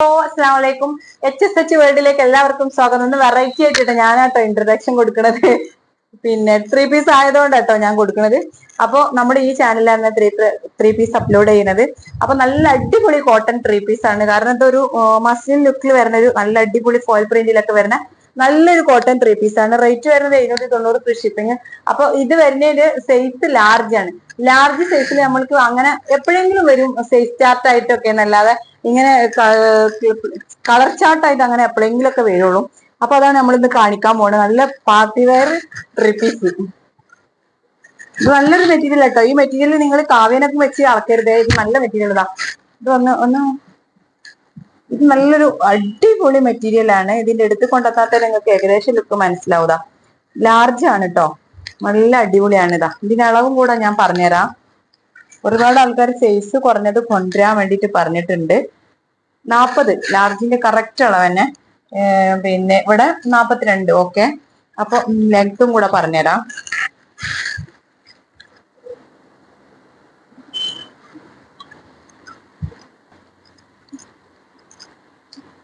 അസ്സാം വലൈക്കും H S H വേൾഡിലേക്ക് എല്ലാവർക്കും സ്വാഗതം. ഒന്ന് വെറൈറ്റി ആയിട്ടോ ഞാനാട്ടോ ഇൻട്രഡക്ഷൻ കൊടുക്കുന്നത് പിന്നെ ത്രീ പീസ് ആയതുകൊണ്ട് കേട്ടോ ഞാൻ കൊടുക്കുന്നത് അപ്പൊ നമ്മുടെ ഈ ചാനലിലാണ് ത്രീ ത്രീ പീസ് അപ്ലോഡ് ചെയ്യുന്നത്. അപ്പൊ നല്ല അടിപൊളി കോട്ടൺ ത്രീ പീസ് ആണ്. കാരണം ഇതൊരു മസ്ലിൻ ലുക്കിൽ വരുന്ന ഒരു നല്ല അടിപൊളി ഫോയിൽ പ്രിന്റിലൊക്കെ വരുന്ന നല്ലൊരു കോട്ടൺ ത്രീ പീസ് ആണ്. റേറ്റ് വരുന്നത് എഴുന്നൂറ്റി തൊണ്ണൂറ് ഫ്രീ ഷിപ്പിംഗ് അപ്പൊ ഇത് വരുന്നതിന്റെ സൈസ് ലാർജ് ആണ്. ലാർജ് സൈസിൽ നമ്മൾക്ക് അങ്ങനെ എപ്പോഴെങ്കിലും വരും സൈസ് ചാർട്ട് ആയിട്ടൊക്കെ എന്നല്ലാതെ ഇങ്ങനെ കളർ ചാർട്ട് ആയിട്ട് അങ്ങനെ എപ്പോഴെങ്കിലും ഒക്കെ വരുള്ളൂ. അപ്പൊ അതാണ് നമ്മൾ ഇന്ന് കാണിക്കാൻ പോകുന്നത് നല്ല പാർട്ടി വെയർ ത്രീ പീസ് നല്ലൊരു മെറ്റീരിയൽ കേട്ടോ ഈ മെറ്റീരിയൽ നിങ്ങൾ കാവ്യനൊക്കെ വെച്ച് അളക്കരുത് ഇത് നല്ല മെറ്റീരിയൽ ഇതാ ഇത് ഒന്ന് ഒന്ന് ഇത് നല്ലൊരു അടിപൊളി മെറ്റീരിയൽ ആണ്. ഇതിന്റെ അടുത്ത് കൊണ്ടെത്താത്ത നിങ്ങൾക്ക് ഏകദേശം ലുക്ക് മനസ്സിലാവുക ലാർജ് ആണ് കേട്ടോ നല്ല അടിപൊളിയാണ് ഇതാ. ഇതിന്റെ അളവും കൂടെ ഞാൻ പറഞ്ഞുതരാം. ഒരുപാട് ആൾക്കാർ സൈസ് കുറഞ്ഞത് കൊണ്ടുവരാൻ വേണ്ടിയിട്ട് പറഞ്ഞിട്ടുണ്ട്. നാൽപ്പത് ലാർജിന്റെ കറക്റ്റ് അളവ് തന്നെ. പിന്നെ ഇവിടെ നാൽപ്പത്തിരണ്ട് ഓക്കെ അപ്പൊ ലെങ്ത്തും കൂടെ പറഞ്ഞുതരാം.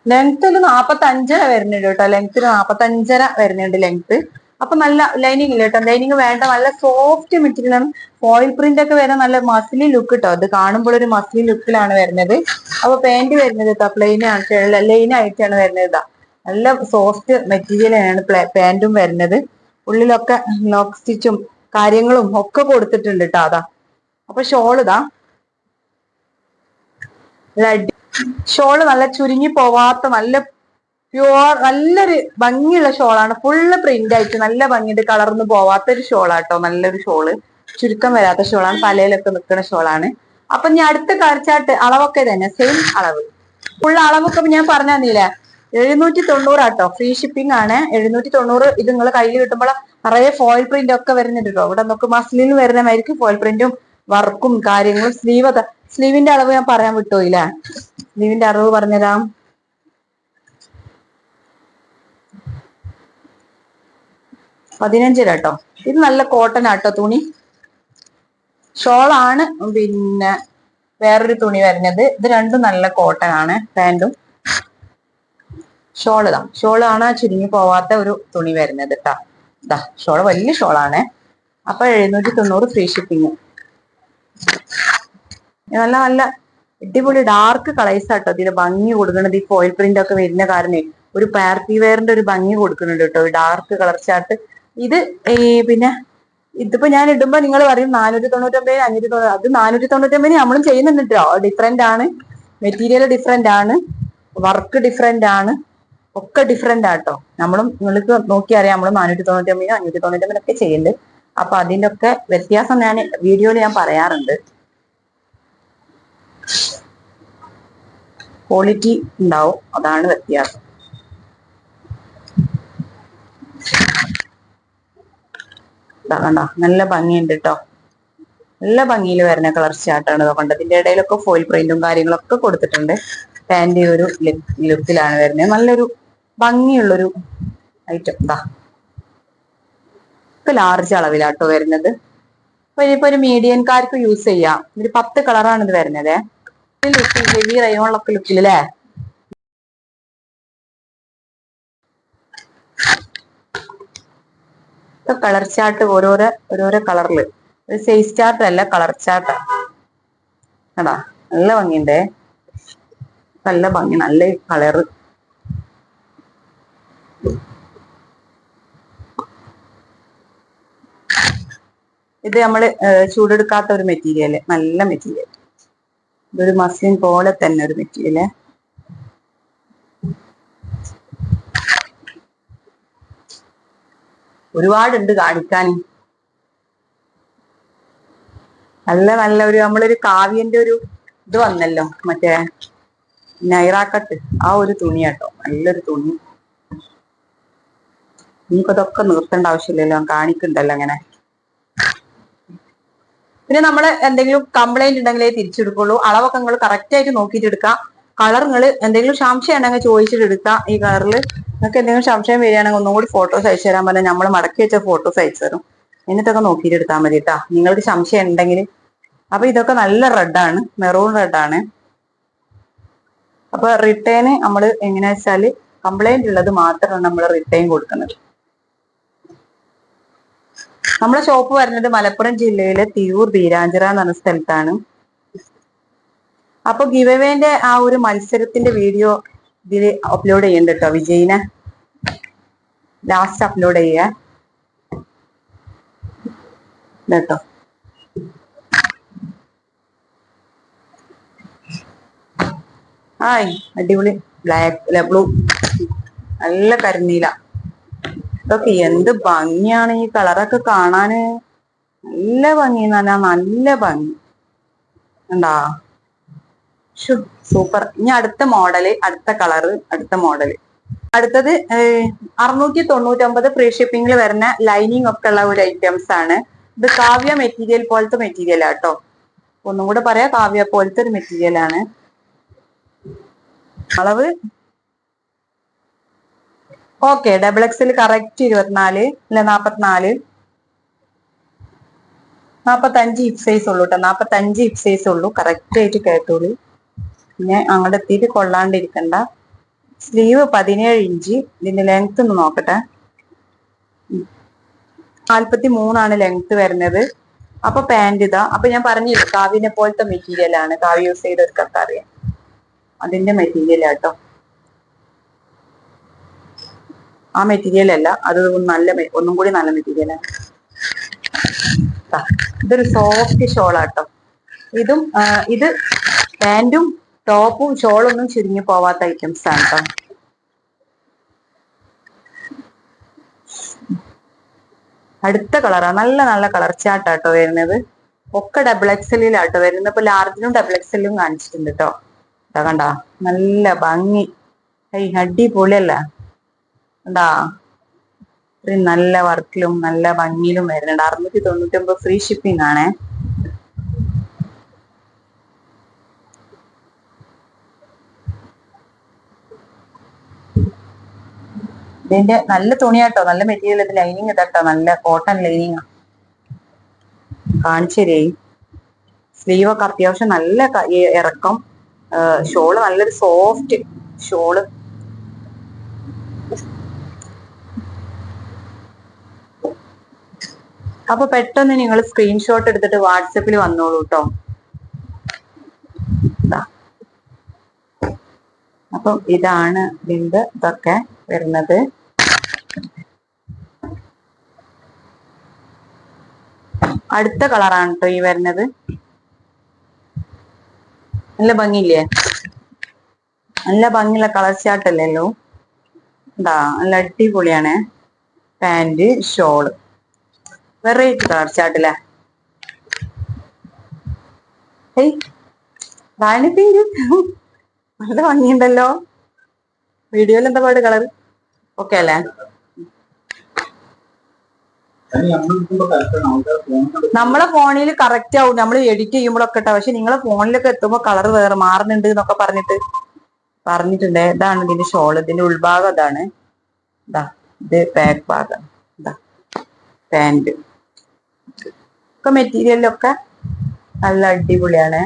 ലെങ്ത്തിൽ നാപ്പത്തി അഞ്ചര വരുന്നുണ്ട് കേട്ടോ. ലെങ്ത്തിൽ നാപ്പത്തി അഞ്ചര വരുന്നുണ്ട് ലെങ്ത് അപ്പൊ നല്ല ലൈനിങ് ഇല്ല കേട്ടോ? ലൈനിങ് വേണ്ട. നല്ല സോഫ്റ്റ് മെറ്റീരിയൽ ആണ്. പ്രിന്റ് ഒക്കെ വരുന്ന നല്ല മസിലി ലുക്ക് കേട്ടോ അത് കാണുമ്പോൾ ഒരു മസിലി ലുക്കിലാണ് വരുന്നത്. അപ്പൊ പാന്റ് വരുന്നത് കേട്ടോ പ്ലെയിൻ ലൈൻ ആയിട്ടാണ് വരുന്നത് നല്ല സോഫ്റ്റ് മെറ്റീരിയലാണ് പാന്റും വരുന്നത്. ഉള്ളിലൊക്കെ ലോക്ക് സ്റ്റിച്ചും കാര്യങ്ങളും ഒക്കെ കൊടുത്തിട്ടുണ്ട് കേട്ടോ അതാ. അപ്പൊ ഷോൾ ഇതാ. ഷോൾ നല്ല ചുരുങ്ങി പോവാത്ത നല്ല പ്യുവർ നല്ലൊരു ഭംഗിയുള്ള ഷോളാണ്. ഫുള്ള് പ്രിന്റ് ആയിട്ട് നല്ല ഭംഗിയുടെ കളർന്ന് പോവാത്ത ഒരു ഷോളാട്ടോ. നല്ലൊരു ഷോൾ. ചുരുക്കം വരാത്ത ഷോളാണ്. തലയിലൊക്കെ നിൽക്കുന്ന ഷോളാണ്. അപ്പൊ ഞാൻ അടുത്ത കാഴ്ചാട്ട് അളവൊക്കെ തന്നെ. സെയിം അളവ്. ഫുൾ അളവൊക്കെ ഞാൻ പറഞ്ഞു തന്നില്ലേ? എഴുന്നൂറ്റി തൊണ്ണൂറാട്ടോ ഫ്രീ ഷിപ്പിംഗ് ആണ്. എഴുന്നൂറ്റി തൊണ്ണൂറ് ഇത് നിങ്ങൾ കയ്യിൽ കിട്ടുമ്പോൾ നിറയെ ഫോയിൽ പ്രിന്റ് ഒക്കെ വരുന്നുണ്ട് കേട്ടോ ഇവിടെ നമുക്ക് മസ്ലിൻ വരുന്ന മാതിരിക്ക് ഫോയിൽ പ്രിന്റും വർക്കും കാര്യങ്ങളും സ്ലീവ് സ്ലീവിന്റെ അളവ് ഞാൻ പറയാൻ വിട്ടുപോയില്ലേ സ്ലീവിന്റെ അറിവ് പറഞ്ഞുതരാം. പതിനഞ്ചര കേട്ടോ ഇത് നല്ല കോട്ടൺ ആട്ടോ തുണി. ഷോളാണ് പിന്നെ വേറൊരു തുണി വരുന്നത്. ഇത് രണ്ടും നല്ല കോട്ടൺ ആണ് പാന്റും ഷോൾ ഇതാ. ഷോളാണ് ചുരുങ്ങി പോവാത്ത ഒരു തുണി വരുന്നത് കേട്ടാ ഇതാ ഷോൾ വലിയ ഷോളാണ് അപ്പൊ എഴുന്നൂറ്റി തൊണ്ണൂറ് ഫ്രീ ഷിപ്പിങ് നല്ല നല്ല അടിപൊളി ഡാർക്ക് കളേഴ്സ് ആട്ടോ. ഇതിന് ഭംഗി കൊടുക്കുന്നത് ഈ ഫോയിൽ പ്രിന്റ് ഒക്കെ വരുന്ന കാരണം. ഒരു പാർട്ടി വെയറിന്റെ ഒരു ഭംഗി കൊടുക്കുന്നുണ്ട് കേട്ടോ. ഡാർക്ക് കളർ ചാർട്ട് ഇത് ഈ പിന്നെ ഇതിപ്പോ ഞാൻ ഇടുമ്പോ നിങ്ങൾ പറയും നാനൂറ്റി തൊണ്ണൂറ്റൊമ്പത് അഞ്ഞൂറ്റി തൊണ്ണൂറ് അത് നാനൂറ്റി തൊണ്ണൂറ്റൊമ്പതിന് നമ്മളും ചെയ്യുന്നുണ്ട് ഡിഫറെന്റ് ആണ്. മെറ്റീരിയൽ ഡിഫറെന്റ് ആണ്. വർക്ക് ഡിഫറെന്റ് ആണ്. ഒക്കെ ഡിഫറെന്റ് ആട്ടോ. നമ്മളും നിങ്ങൾക്ക് നോക്കി അറിയാം. നമ്മൾ നാനൂറ്റി തൊണ്ണൂറ്റൊമ്പതിനും അഞ്ഞൂറ്റി തൊണ്ണൂറ്റൊമ്പതിനൊക്കെ ചെയ്യുന്നുണ്ട്. അപ്പൊ അതിന്റെ ഒക്കെ വ്യത്യാസം ഞാൻ വീഡിയോയിൽ ഞാൻ പറയാറുണ്ട്. ക്വാളിറ്റി ഉണ്ടാവും. അതാണ് വ്യത്യാസം. കണ്ടോ നല്ല ഭംഗിയുണ്ട് കേട്ടോ നല്ല ഭംഗിയിൽ വരുന്ന കളർ ഇതൊക്കെ കണ്ടത്. ഇതിന്റെ ഇടയിലൊക്കെ ഫോയിൽ പ്രിന്റും കാര്യങ്ങളൊക്കെ കൊടുത്തിട്ടുണ്ട്. പാന്റ് ഒരു ലുക്കിലാണ് വരുന്നത്. നല്ലൊരു ഭംഗിയുള്ളൊരു ഐറ്റം ഇതാ. ഇപ്പൊ ലാർജ് അളവിലാട്ടോ വരുന്നത്. ഇപ്പൊ ഒരു മീഡിയൻകാർക്ക് യൂസ് ചെയ്യാം. ഒരു പത്ത് കളറാണ് ഇത് വരുന്നത്. ലുക്കിൽ ഹെവി റയോണിലൊക്കെ ലുക്കിൽ അല്ലേ കളർ ചാർട്ട് ഓരോരോ ഓരോരോ കളറിൽ ഒരു സൈസ് ചാർട്ട് അല്ല കളർ ചാർട്ടാ എടാ നല്ല ഭംഗിയുണ്ടേ? നല്ല ഭംഗി നല്ല കളറ് ഇത് നമ്മൾ ചൂടെടുക്കാത്ത ഒരു മെറ്റീരിയൽ നല്ല മെറ്റീരിയൽ ഇതൊരു മസ്ലിൻ പോലെ തന്നെ ഒരു മെറ്റീരിയൽ. ഒരുപാടുണ്ട് കാണിക്കാൻ നല്ല നല്ല ഒരു നമ്മളൊരു കാവ്യന്റെ ഒരു ഇത് വന്നല്ലോ മറ്റേ നൈറാക്കട്ട്. ആ ഒരു തുണി കേട്ടോ നല്ലൊരു തുണി. ഇതൊക്കെ നിർത്തേണ്ട ആവശ്യമില്ലല്ലോ കാണിക്കണ്ടല്ലോ അങ്ങനെ. പിന്നെ നമ്മൾ എന്തെങ്കിലും കംപ്ലൈന്റ് ഉണ്ടെങ്കിലേ തിരിച്ചെടുക്കുള്ളൂ. അളവൊക്കെ നിങ്ങൾ കറക്റ്റ് ആയിട്ട് നോക്കിയിട്ട് എടുക്കാം കളർ നിങ്ങൾ എന്തെങ്കിലും സംശയം ഉണ്ടെങ്കിൽ ചോദിച്ചിട്ട് എടുക്കാം ഈ കളറിൽ നിങ്ങൾക്ക് എന്തെങ്കിലും സംശയം വരികയാണെങ്കിൽ ഒന്നും കൂടി ഫോട്ടോസ് അയച്ചു തരാൻ പറഞ്ഞാൽ നമ്മൾ മടക്കി വെച്ച ഫോട്ടോസ് അയച്ചു തരും. എന്നിട്ടൊക്കെ നോക്കിയിട്ട് എടുത്താൽ മതി കേട്ടാ. നിങ്ങൾക്ക് സംശയം ഉണ്ടെങ്കിൽ. അപ്പൊ ഇതൊക്കെ നല്ല റെഡാണ് മെറൂൺ റെഡാണ് അപ്പൊ റിട്ടേൺ നമ്മൾ എങ്ങനെയാ വെച്ചാൽ കംപ്ലൈന്റ് ഉള്ളത് മാത്രമാണ് നമ്മൾ റിട്ടേൺ കൊടുക്കുന്നത്. നമ്മളെ ഷോപ്പ് വരുന്നത് മലപ്പുറം ജില്ലയിലെ തിരൂർ ബീരാഞ്ചിറ എന്ന് സ്ഥലത്താണ്. അപ്പൊ ഗിവവേന്റെ ആ ഒരു മത്സരത്തിന്റെ വീഡിയോ ഇതിൽ അപ്ലോഡ് ചെയ്യണ്ട കേട്ടോ വിജയിനെ. ലാസ്റ്റ് അപ്ലോഡ് ചെയ്യേ കേട്ടോ അടിപൊളി. Black blue. നല്ല കരിനീല. ഇതൊക്കെ എന്ത് ഭംഗിയാണ് ഈ കളറൊക്കെ കാണാന്? നല്ല ഭംഗി എന്ന് നല്ല ഭംഗി. ഉണ്ടാ സൂപ്പർ. ഇനി അടുത്ത മോഡൽ അടുത്ത കളറ് അടുത്ത മോഡൽ. അടുത്തത് അറുന്നൂറ്റി തൊണ്ണൂറ്റൊമ്പത് ഫ്രീ ഷിപ്പിംഗിൽ വരുന്ന ലൈനിങ് ഒക്കെ ഉള്ള ഒരു ഐറ്റംസ് ആണ്. ഇത് കാവ്യ മെറ്റീരിയൽ പോലത്തെ മെറ്റീരിയൽ ആട്ടോ ഒന്നും കൂടെ പറയാ കാവ്യ പോലത്തെ ഒരു മെറ്റീരിയൽ ആണ്. അളവ് ഓക്കെ ഡബിൾ എക്സിൽ കറക്റ്റ് ഇരുപത്തിനാല് അല്ലെ നാപ്പത്തിനാല്? നാപ്പത്തഞ്ച് ഹിപ് സൈസ് ഉള്ളൂ കേട്ടോ നാപ്പത്തഞ്ച് ഹിപ് സൈസ് ഉള്ളൂ. കറക്റ്റ് ആയിട്ട് കേട്ടോളൂ. പിന്നെ അങ്ങോട്ട് എത്തിയിട്ട് കൊള്ളാണ്ടിരിക്കണ്ട. സ്ലീവ് പതിനേഴ് ഇഞ്ച്. ഇതിന്റെ ലെങ്ത് ഒന്ന് നോക്കട്ടെ. നാൽപ്പത്തി മൂന്നാണ് ലെങ്ത് വരുന്നത്. അപ്പൊ പാന്റ് ഇതാ. അപ്പൊ ഞാൻ പറഞ്ഞില്ല കാവിനെ പോലത്തെ മെറ്റീരിയൽ ആണ്. കാവി യൂസ് ചെയ്തവർക്കൊക്കെ അറിയാം അതിന്റെ മെറ്റീരിയൽ ആട്ടോ ആ മെറ്റീരിയൽ അല്ല അത് നല്ല ഒന്നും കൂടി നല്ല മെറ്റീരിയലാണ് ഇതൊരു സോഫ്റ്റ് ഷോളാട്ടോ. ഇതും ഇത് പാന്റും ടോപ്പും ഷോളൊന്നും ചുരുങ്ങി പോവാത്ത ഐറ്റംസ് ആണ് കേട്ടോ അടുത്ത കളറാ. നല്ല നല്ല കളർ ചാട്ടാട്ടോ വരുന്നത്. ഒക്കെ ഡബിൾ എക്സലിലാട്ടോ വരുന്നത്. ഇപ്പൊ ലാർജിലും ഡബിൾ എക്സലിലും കാണിച്ചിട്ടുണ്ട് കേട്ടോ കണ്ട? നല്ല ഭംഗി. അടിപൊളിയല്ല. കണ്ടാ ഇത്രയും നല്ല വർക്കിലും നല്ല ഭംഗിയിലും വരുന്നുണ്ട്. അറുന്നൂറ്റി തൊണ്ണൂറ്റി ഒമ്പത് ഫ്രീ ഷിപ്പിംഗ് ആണേ. ഇതിന്റെ നല്ല തുണിയാട്ടോ. നല്ല മെറ്റീരിയൽ ഇത് ലൈനിങ് ഇതാട്ടോ. നല്ല കോട്ടൺ ലൈനിങ് കാണിച്ചേരേ സ്ലീവ് ഒക്കെ അത്യാവശ്യം നല്ല ഇറക്കം. ഷോൾ നല്ലൊരു സോഫ്റ്റ് ഷോൾ. അപ്പൊ പെട്ടെന്ന് നിങ്ങൾ സ്ക്രീൻഷോട്ട് എടുത്തിട്ട് വാട്സപ്പിൽ വന്നോളൂ കേട്ടോ അപ്പം ഇതാണ് ബിന്ദ് ഇതൊക്കെ വരുന്നത്. അടുത്ത കളറാണ് കേട്ടോ ഈ വരുന്നത്. നല്ല ഭംഗിയില്ലേ? നല്ല ഭംഗിയുള്ള കളർ ചാട്ടല്ലല്ലോ എന്താ നല്ല അടിപൊളിയാണ്. Pant shawl. വെറൈറ്റി കളർ ചാട്ടില്ലേ ഏയ് റാണി നല്ല ഭംഗിയുണ്ടല്ലോ. വീഡിയോയിൽ എന്താ പാട് കളർ ഓക്കെ അല്ലേ? നമ്മളെ ഫോണിൽ കറക്റ്റ് ആവും. നമ്മൾ എഡിറ്റ് ചെയ്യുമ്പോഴൊക്കെ കേട്ടോ പക്ഷെ നിങ്ങളെ ഫോണിലൊക്കെ എത്തുമ്പോ കളർ വേറെ മാറുന്നുണ്ട് എന്നൊക്കെ പറഞ്ഞിട്ട് പറഞ്ഞിട്ടുണ്ട്. ഇതാണ് ഇതിന്റെ ഷോൾ ഇതിന്റെ ഉൾഭാഗം അതാണ്. ഇതാ ഇത് ബാക്ക് ഭാഗം. ഇതാ പാന്റ് ഒക്കെ മെറ്റീരിയലൊക്കെ നല്ല അടിപൊളിയാണ്.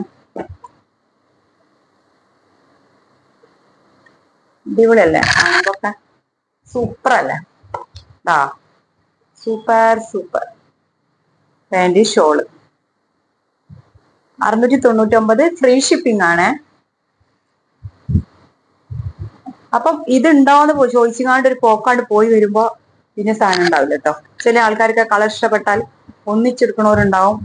അടിപൊളിയല്ലേ? കാണുമ്പൊക്കെ സൂപ്പർ അല്ലേ ആ സൂപ്പർ സൂപ്പർ. Pant shawl. അറുന്നൂറ്റി തൊണ്ണൂറ്റി ഒമ്പത് ഫ്രീ ഷിപ്പിംഗ് ആണ്. അപ്പം ഇത് ഉണ്ടാവുന്ന ചോദിച്ചുകാണ്ട് ഒരു പോക്കാണ്ട് പോയി വരുമ്പോ പിന്നെ സാധനം ഉണ്ടാവില്ല കേട്ടോ ചില ആൾക്കാർക്ക് കളർ ഇഷ്ടപ്പെട്ടാൽ ഒന്നിച്ചെടുക്കണവരുണ്ടാവും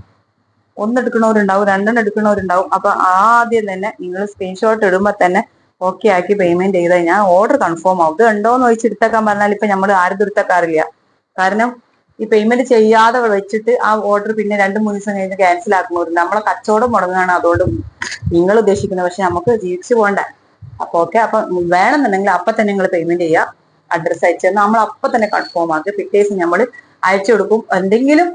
ഒന്നെടുക്കണവരുണ്ടാവും രണ്ടെണ്ണം എടുക്കണവരുണ്ടാവും അപ്പൊ ആദ്യം തന്നെ നിങ്ങൾ സ്ക്രീൻഷോട്ട് ഇടുമ്പോ തന്നെ ഓക്കെ ആക്കി പേയ്മെന്റ് ചെയ്ത് കഴിഞ്ഞാൽ ഓർഡർ കൺഫേം ആവും. ഇത് ഉണ്ടോന്ന് ചോദിച്ച് എടുത്തേക്കാൻ പറഞ്ഞാൽ ഇപ്പൊ നമ്മൾ ആരും എടുത്തേക്കാറില്ല കാരണം ഈ പേയ്മെന്റ് ചെയ്യാതെ വെച്ചിട്ട് ആ ഓർഡർ പിന്നെ രണ്ട് മൂന്ന് ദിവസം കഴിഞ്ഞ് ക്യാൻസൽ ആക്കുന്നവരുണ്ട്. നമ്മളെ കച്ചവടം മുടങ്ങുകയാണ് അതുകൊണ്ട് നിങ്ങൾ ഉദ്ദേശിക്കുന്നത്. പക്ഷെ നമുക്ക് ജീവിച്ചു പോകണ്ട. അപ്പൊ ഓക്കെ അപ്പൊ വേണമെന്നുണ്ടെങ്കിൽ അപ്പൊ തന്നെ നിങ്ങൾ പേയ്മെന്റ് ചെയ്യുക. അഡ്രസ്സ് അയച്ചു നമ്മൾ അപ്പൊ തന്നെ കൺഫേം ആക്കി പിറ്റേ ദിവസം നമ്മൾ അയച്ചു കൊടുക്കും. എന്തെങ്കിലും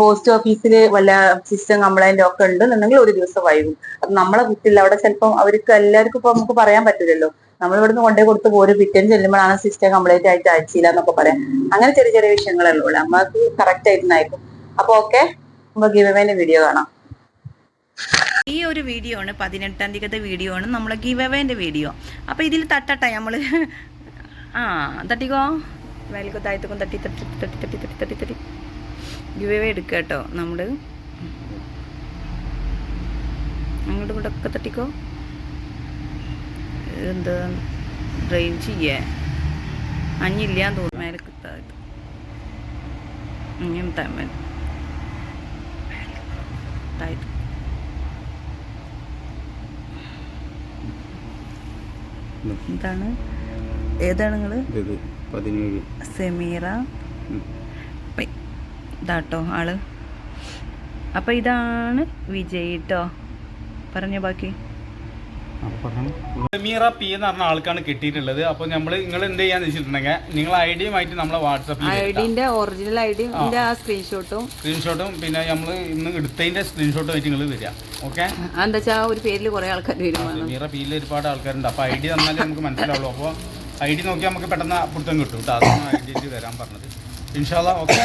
പോസ്റ്റ് ഓഫീസിൽ വല്ല സിസ്റ്റം കംപ്ലൈന്റ് ഒക്കെ ഉണ്ടെന്നുണ്ടെങ്കിൽ ഒരു ദിവസം വൈകും. അത് നമ്മളെ കുത്തില്ല അവിടെ ചിലപ്പം അവർക്ക് എല്ലാവർക്കും ഇപ്പൊ നമുക്ക് പറയാൻ പറ്റില്ലല്ലോ നമ്മൾ ഇവിടുന്ന് കൊണ്ടേ കൊടുത്ത് പോരും പിറ്റേന്ന് ചെല്ലുമ്പോഴാണ് സിസ്റ്റം കംപ്ലൈന്റ് ആയിട്ട് അയച്ചില്ല എന്നൊക്കെ പറയാം. അങ്ങനെ ചെറിയ ചെറിയ വിഷയങ്ങളല്ലോ നമ്മൾക്ക് കറക്റ്റ് ആയിരുന്നായിരിക്കും അപ്പൊ ഓക്കെ നമുക്ക് ഗിവേന്റെ വീഡിയോ കാണാം. ഈ ഒരു വീഡിയോ ആണ് പതിനെട്ടാം തീയതിക്കത്തെ വീഡിയോ ആണ് നമ്മളെ ഗിവ് അവേന്റെ വീഡിയോ അപ്പോൾ ഇതിൽ തട്ടട്ടെ നമ്മൾ ആ തട്ടിക്കോ? വേലക്കോ താഴത്തേക്കും തട്ടി തട്ടി തട്ടി തട്ടി തട്ടി തട്ടി തട്ടി. ഗിവ് അവേ എടുക്കുക കേട്ടോ നമ്മൾ അങ്ങോട്ടും ഇങ്ങോട്ടൊക്കെ തട്ടിക്കോ. എന്താ ഡ്രെയിൻ ചെയ്യേ? അഞ്ഞില്ല തോന്നുന്നു. മേലെ കിട്ടാത്. ഇങ്ങനെ തമ്മൽ താഴത്ത് എന്താണ്? ഏതാണ് നിങ്ങൾ സെമീറ. ഇതാട്ടോ ആൾ. അപ്പോൾ ഇതാണ് വിജയ് കേട്ടോ പറഞ്ഞു ബാക്കി. മീറ പി എന്ന് പറഞ്ഞ ആൾക്കാണ് കിട്ടിയിട്ടുള്ളത്. അപ്പൊ നമ്മൾ നിങ്ങൾ എന്ത് ചെയ്യാന്ന് വെച്ചിട്ടുണ്ടെങ്കിൽ നിങ്ങൾ ഐഡിയുമായിട്ട് ഡിയുമായിട്ട് നമ്മളെ വാട്സപ്പിൽ ഐഡിന്റെ ഒറിജിനൽ ഐഡിയും ഇതിന്റെ ആ. സ്ക്രീൻഷോട്ടും. സ്ക്രീൻഷോട്ടും പിന്നെ നമ്മൾ ഇന്ന് എടുത്തതിന്റെ സ്ക്രീൻഷോട്ടും ആയിട്ട് നിങ്ങൾ വരിക. ഓക്കെ? എന്താ വെച്ചാൽ ഒരു പേരിൽ കുറെ ആൾക്കാർ വരും. മീറ പിയിൽ ഒരുപാട് ആൾക്കാരുണ്ട്. അപ്പൊ ഐഡി ഡി തന്നാലേ നമുക്ക് മനസ്സിലാവുള്ളൂ. അപ്പോൾ ഐ ഡി നോക്കിയാൽ നമുക്ക് പെട്ടെന്ന് അപ്പുറത്തും കിട്ടും കേട്ടോ അതാണ് ഐ ഡി തരാൻ പറഞ്ഞത്. ഇൻഷാല്ല ഓക്കെ?